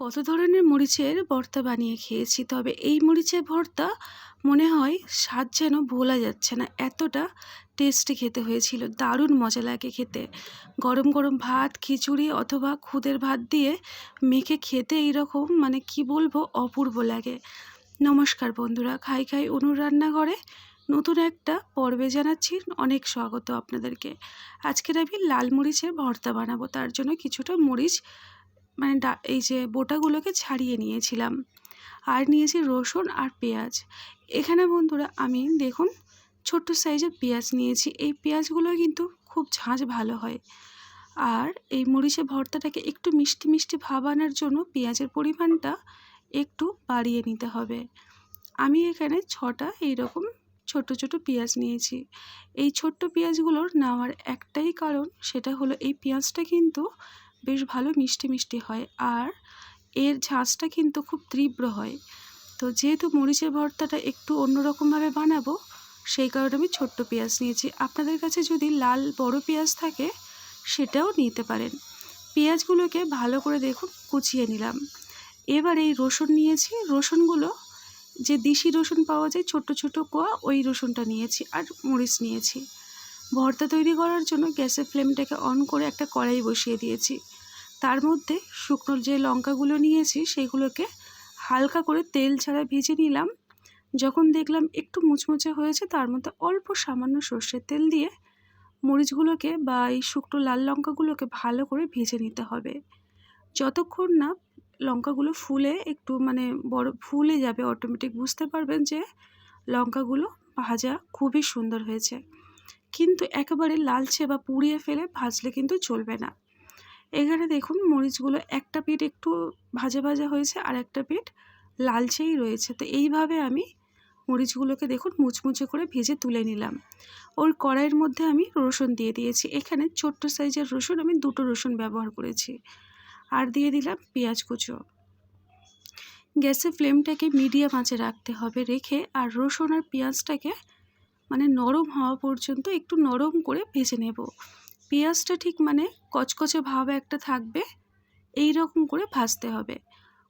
কত ধরনের মরিচের ভর্তা বানিয়ে খেয়েছি, তবে এই মরিচের ভর্তা মনে হয় স্বাদ যেন ভোলা যাচ্ছে না। এতটা টেস্টি খেতে হয়েছিল, দারুণ মজা লাগে খেতে। গরম গরম ভাত, খিচুড়ি অথবা খুদের ভাত দিয়ে মেখে খেতে এইরকম মানে কি বলব, অপূর্ব লাগে। নমস্কার বন্ধুরা, খাই খাই অনুর রান্নাঘরে নতুন একটা পর্বে জানাচ্ছি অনেক স্বাগত আপনাদেরকে। আজকের আমি লাল মরিচের ভর্তা বানাবো, তার জন্য কিছুটা মরিচ মানে ডা এই যে বোটাগুলোকে ছাড়িয়ে নিয়েছিলাম। আর নিয়েছি রসুন আর পেঁয়াজ। এখানে বন্ধুরা, আমি দেখুন, ছোট্ট সাইজের পেঁয়াজ নিয়েছি। এই পেঁয়াজগুলো কিন্তু খুব ঝাঁঝ ভালো হয়। আর এই মরিচের ভর্তাটাকে একটু মিষ্টি মিষ্টি ভাব আনার জন্য পেঁয়াজের পরিমাণটা একটু বাড়িয়ে নিতে হবে। আমি এখানে ছটা এইরকম ছোট ছোট পেঁয়াজ নিয়েছি। এই ছোট্ট পেঁয়াজগুলোর নেওয়ার একটাই কারণ সেটা হলো, এই পেঁয়াজটা কিন্তু বেশ ভালো মিষ্টি মিষ্টি হয়। আর এর ঝাঁঝটা কিন্তু খুব তীব্র হয়। তো যেহেতু মরিচের ভর্তাটা একটু অন্যরকমভাবে বানাবো, সেই কারণে আমি ছোট্ট পেঁয়াজ নিয়েছি। আপনাদের কাছে যদি লাল বড় পেঁয়াজ থাকে, সেটাও নিতে পারেন। পেঁয়াজগুলোকে ভালো করে দেখুন, কুচিয়ে নিলাম। এবার এই রসুন নিয়েছি। রসুনগুলো, যে দেশি রসুন পাওয়া যায় ছোট ছোট কোয়া, ওই রসুনটা নিয়েছি আর মরিচ নিয়েছি। ভর্তা তৈরি করার জন্য গ্যাসের ফ্লেমটাকে অন করে একটা কড়াই বসিয়ে দিয়েছি। তার মধ্যে শুকনো যে লঙ্কাগুলো নিয়েছি, সেগুলোকে হালকা করে তেল ছাড়া ভেজে নিলাম। যখন দেখলাম একটু মুচমুচে হয়েছে, তার মধ্যে অল্প সামান্য সর্ষের তেল দিয়ে মরিচগুলোকে বা এই শুকনো লাল লঙ্কাগুলোকে ভালো করে ভেজে নিতে হবে। যতক্ষণ না লঙ্কাগুলো ফুলে একটু মানে বড় ফুলে যাবে অটোমেটিক বুঝতে পারবেন যে লঙ্কাগুলো ভাজা খুবই সুন্দর হয়েছে। কিন্তু একেবারে লালচে বা পুড়িয়ে ফেলে ভাজলে কিন্তু চলবে না। এখানে দেখুন মরিচগুলো একটা পিঠ একটু ভাজা ভাজা হয়েছে আর একটা পিঠ লালচেই রয়েছে। তো এইভাবে আমি মরিচগুলোকে দেখুন মুচমুচে করে ভেজে তুলে নিলাম। ওর কড়াইয়ের মধ্যে আমি রসুন দিয়ে দিয়েছি। এখানে ছোট্ট সাইজের রসুন আমি দুটো রসুন ব্যবহার করেছি। আর দিয়ে দিলাম পেঁয়াজ কুচো। গ্যাসের ফ্লেমটাকে মিডিয়াম আঁচে রাখতে হবে রেখে আর রসুন আর পেঁয়াজটাকে মানে নরম হওয়া পর্যন্ত একটু নরম করে ভেজে নেব। পেঁয়াজটা ঠিক মানে কচকচে ভাব একটা থাকবে এই রকম করে ভাজতে হবে।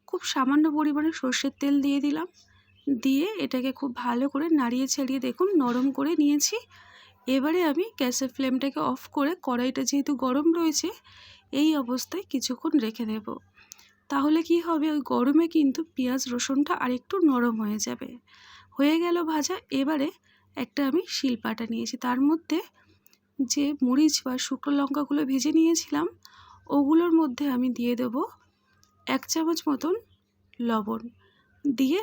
খুব সামান্য পরিমাণে সর্ষের তেল দিয়ে দিলাম। দিয়ে এটাকে খুব ভালো করে নাড়িয়ে ছাড়িয়ে দেখুন নরম করে নিয়েছি। এবারে আমি গ্যাসের ফ্লেমটাকে অফ করে কড়াইটা যেহেতু গরম রয়েছে, এই অবস্থায় কিছুক্ষণ রেখে দেব। তাহলে কি হবে? ওই গরমে কিন্তু পেঁয়াজ রসুনটা আরেকটু নরম হয়ে যাবে। হয়ে গেল ভাজা। এবারে একটা আমি শিলপাটা নিয়েছি। তার মধ্যে যে মরিচ বা শুকনো লঙ্কাগুলো ভেজে নিয়েছিলাম, ওগুলোর মধ্যে আমি দিয়ে দেব এক চামচ মতন লবণ। দিয়ে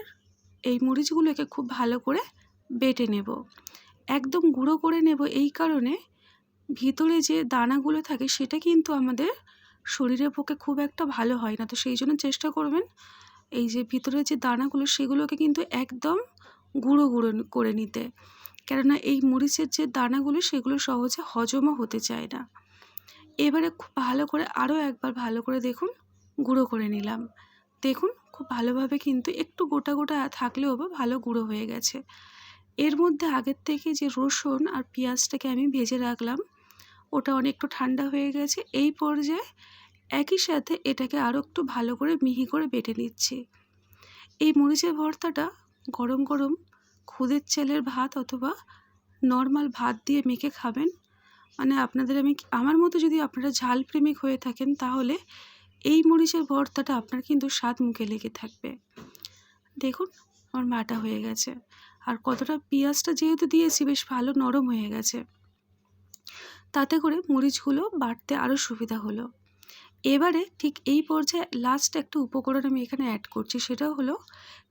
এই মরিচগুলোকে খুব ভালো করে বেটে নেব। একদম গুঁড়ো করে নেব এই কারণে ভিতরে যে দানাগুলো থাকে, সেটা কিন্তু আমাদের শরীরের পক্ষে খুব একটা ভালো হয় না। তো সেই জন্য চেষ্টা করবেন এই যে ভিতরে যে দানাগুলো, সেগুলোকে কিন্তু একদম গুঁড়ো গুঁড়ো করে নিতে। কেননা এই মরিচের যে দানাগুলো, সেগুলো সহজে হজমও হতে চায় না। এবারে খুব ভালো করে আরও একবার ভালো করে দেখুন, গুঁড়ো করে নিলাম। দেখুন, খুব ভালোভাবে কিন্তু একটু গোটা গোটা থাকলেও বা ভালো গুঁড়ো হয়ে গেছে। এর মধ্যে আগের থেকে যে রসুন আর পেঁয়াজটাকে আমি ভেজে রাখলাম, ওটা অনেকটু ঠান্ডা হয়ে গেছে। এই পর্যায়ে একই সাথে এটাকে আরও একটু ভালো করে মিহি করে বেটে নিচ্ছি। এই মরিচের ভর্তাটা গরম গরম খুদের চালের ভাত অথবা নর্মাল ভাত দিয়ে মেখে খাবেন। মানে আপনাদের আমি আমার মতো যদি আপনারা ঝাল প্রেমিক হয়ে থাকেন, তাহলে এই মরিচের ভর্তাটা আপনার কিন্তু স্বাদ মুখে লেগে থাকবে। দেখুন, আমার মাটা হয়ে গেছে। আর কতটা পেঁয়াজটা যেহেতু দিয়েছি, বেশ ভালো নরম হয়ে গেছে। তাতে করে মরিচগুলো বাড়তে আরও সুবিধা হলো। এবারে ঠিক এই পর্যায়ে লাস্ট একটা উপকরণ আমি এখানে অ্যাড করছি, সেটা হলো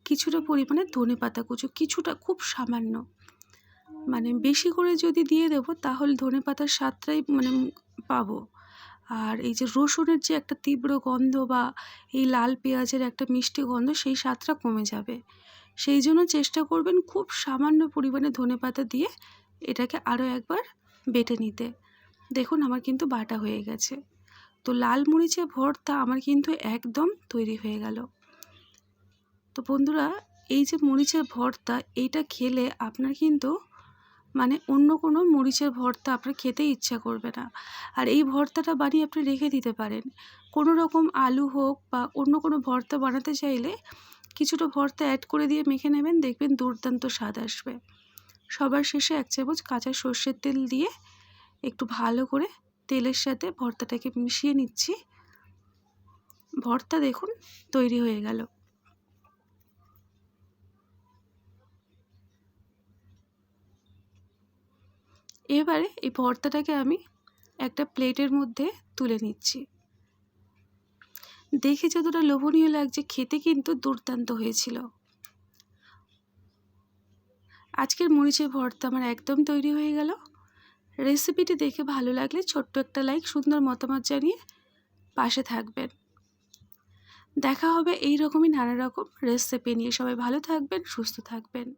কিছুটা পরিমাণে ধনে পাতা কুচো, কিছুটা খুব সামান্য। মানে বেশি করে যদি দিয়ে দেবো, তাহলে ধনে পাতার স্বাদটাই মানে পাবো। আর এই যে রসুনের যে একটা তীব্র গন্ধ বা এই লাল পেঁয়াজের একটা মিষ্টি গন্ধ, সেই স্বাদটা কমে যাবে। সেই জন্য চেষ্টা করবেন খুব সামান্য পরিমাণে ধনে পাতা দিয়ে এটাকে আরও একবার বেটে নিতে। দেখুন, আমার কিন্তু বাটা হয়ে গেছে। তো লাল মরিচে ভর্তা আমার কিন্তু একদম তৈরি হয়ে গেল। তো বন্ধুরা, এই যে মরিচের ভর্তা, এইটা খেলে আপনার কিন্তু মানে অন্য কোনো মরিচের ভর্তা আপনার খেতে ইচ্ছা করবে না। আর এই ভর্তাটা বানিয়ে আপনি রেখে দিতে পারেন। কোনো রকম আলু হোক বা অন্য কোনো ভর্তা বানাতে চাইলে কিছুটা ভর্তা অ্যাড করে দিয়ে মেখে নেবেন, দেখবেন দুর্দান্ত স্বাদ আসবে। সবার শেষে এক চামচ কাঁচা সর্ষের তেল দিয়ে একটু ভালো করে তেলের সাথে ভর্তাটাকে মিশিয়ে নিচ্ছি। ভর্তা দেখুন, তৈরি হয়ে গেল। এবারে এই ভর্তাটাকে আমি একটা প্লেটের মধ্যে তুলে নিচ্ছি। দেখে যতটা লোভনীয় লাগছে, খেতে কিন্তু দুর্দান্ত হয়েছিল। আজকের মরিচের ভর্তা আমার একদম তৈরি হয়ে গেল। রেসিপিটি দেখে ভালো লাগলে ছোট্ট একটা লাইক, সুন্দর মতামত জানিয়ে পাশে থাকবেন। দেখা হবে এই রকমই নানা রকম রেসিপি নিয়ে। সবাই ভালো থাকবেন, সুস্থ থাকবেন।